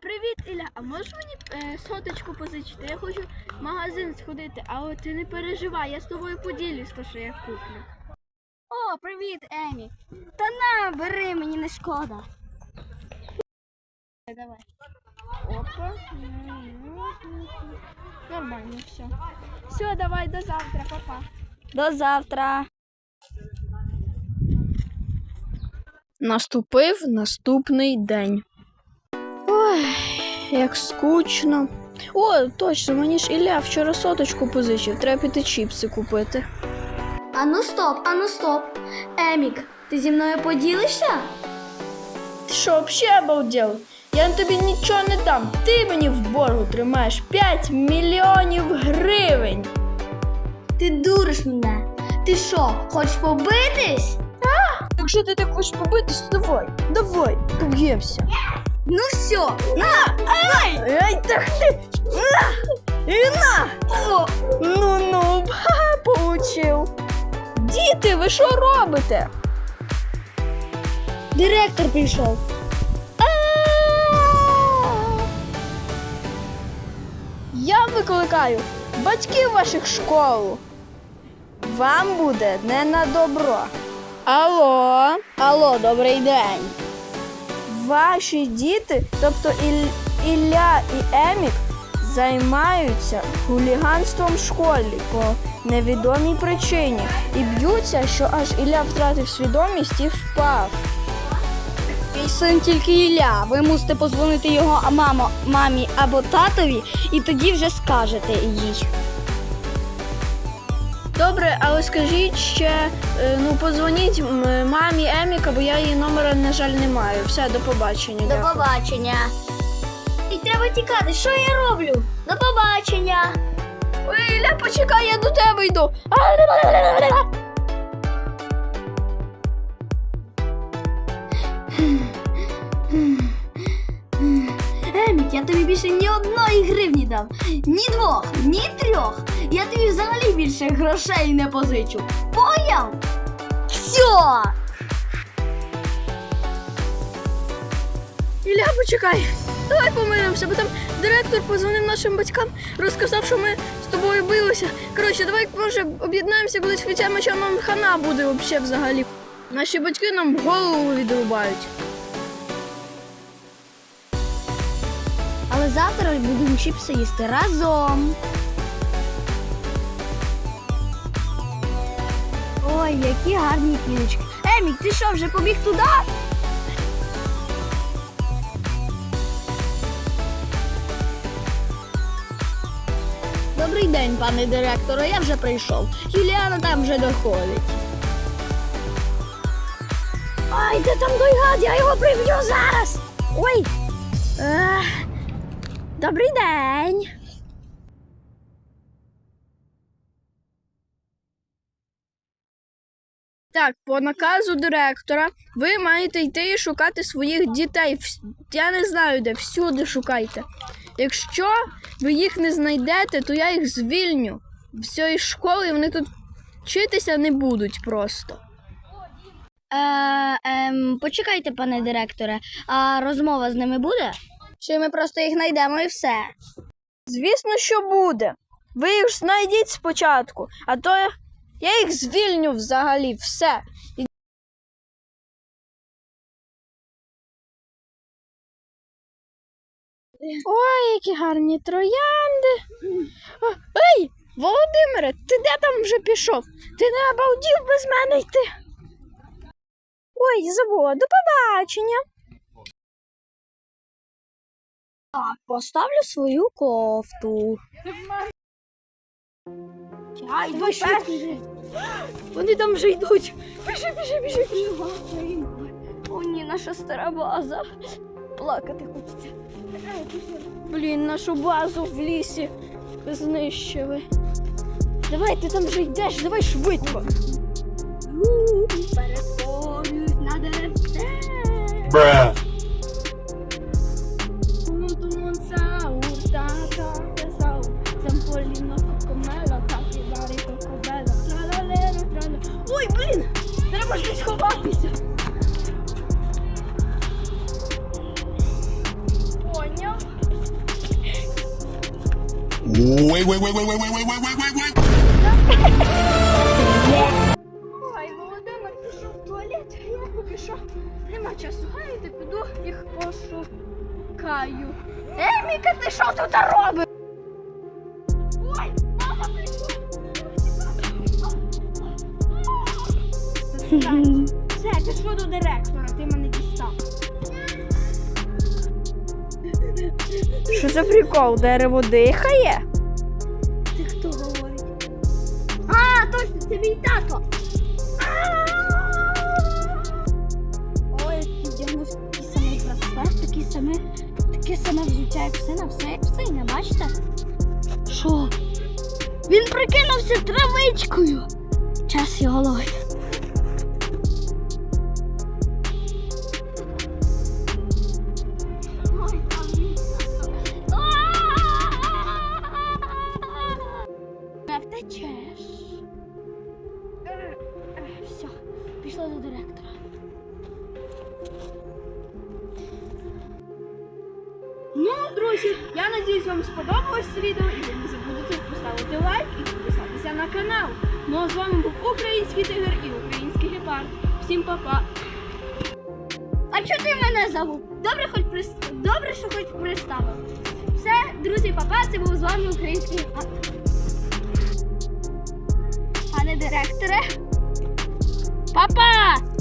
Привіт, Ілля! А можеш мені е, соточку позичити? Я хочу в магазин сходити, але ти не переживай, я з тобою поділюсь, то, що я куплю. О, привіт, Емі. Та на, бери, мені не шкода. Давай. Опа. Нормально все. Все, давай до завтра, папа. До завтра. Наступив наступний день. Як скучно. О, точно, мені ж Ілля вчора соточку позичив, треба піти чіпси купити. Ану стоп, ану стоп. Емік, ти зі мною поділишся? Ти що, взагалі обалдел? Я тобі нічого не дам. Ти мені в боргу тримаєш 5 мільйонів гривень. Ти дуриш мене. Ти що, хочеш побитись? Якщо ти так хочеш побитись, то давай, давай, поб'ємося. Ну все, на! Ай, ай, так ти. На! І на! О, Ну ну, ха, получив. Діти, ви що робите? директор прийшов. Я викликаю батьків ваших школу. Вам буде не на добро. Алло, Алло, добрий день. Ваші діти, тобто Ілля і Емік, займаються хуліганством в школі по невідомій причині і б'ються, що аж Ілля втратив свідомість і впав. Мій син тільки Ілля. Ви мусите позвонити його мамо, мамі або татові, і тоді вже скажете їй. Добре, але скажіть ще, е, ну подзвоніть мамі Еміка, бо я її номера, на жаль, не маю. Все, до побачення. До дякую. побачення. І треба тікати. Що я роблю? До побачення. Ой, Ілля, почекай, я до тебе йду. Емік, я тобі більше ні одної гривні дам. Ні двох, ні трьох. Я тобі більше грошей не позичу. Поняв? Все! Ілля, почекай. Давай помиримося, бо там директор позвонив нашим батькам, розказав, що ми з тобою билися. Коротше, давай може об'єднаємося колись хоча що нам хана буде взагалі взагалі. Наші батьки нам голову відрубають. Але завтра будемо чіпси їсти разом. Ой, які гарні квіточки. Емік, ти що, вже побіг туди? Добрий день, пане директоре, я вже прийшов. Юліана там вже доходить. Ай, де там той гад, я його приб'ю зараз. Ой. Ех. Добрий день. Так, по наказу директора ви маєте йти і шукати своїх дітей. Я не знаю де, всюди шукайте. Якщо ви їх не знайдете, то я їх звільню з цієї школи, вони тут вчитися не будуть просто. Е, ем, почекайте, пане директоре, а розмова з ними буде? Чи ми просто їх знайдемо і все? Звісно, що буде. Ви їх знайдіть спочатку, а то я- їх звільню взагалі все. Ой, які гарні троянди. Ей, Володимире, ти де там вже пішов? Ти не обалдів без мене йти. Ой, забула, до побачення. Так, поставлю свою кофту. Ай, давай швидше. Вони там вже йдуть. Біжи, біжи, біжи, біжи. О, ні, наша стара база. Плакати хочеться. Блін, нашу базу в лісі знищили. Давай, ти там вже йдеш, давай швидко. Перетворюсь на деревце. можуть сховатися. Поняв. Ой, Володимир пішов в туалет, а я поки що нема часу. гаяти, піду їх пошукаю. Ей, Міка, ти що тут робиш? Все, пішло до директора, ти мене дістав. Що за прикол? Дерево дихає? Ти хто говорить? А, точно, це мій тато. Ой, такий самий браслет, таке саме взуття, як все на все, як все, не бачите? Що? Він прикинувся травичкою. Час його ловити. Ну, друзі, я надіюсь, вам сподобалось це відео і ви не забудете поставити лайк і підписатися на канал. Ну а з вами був український тигр і український гепард. Всім па-па! А чого ти мене забув? Добре, хоч прис... Добре, що хоч представив. Все, друзі, папа, це був з вами український гепард. Пане директоре. Папа!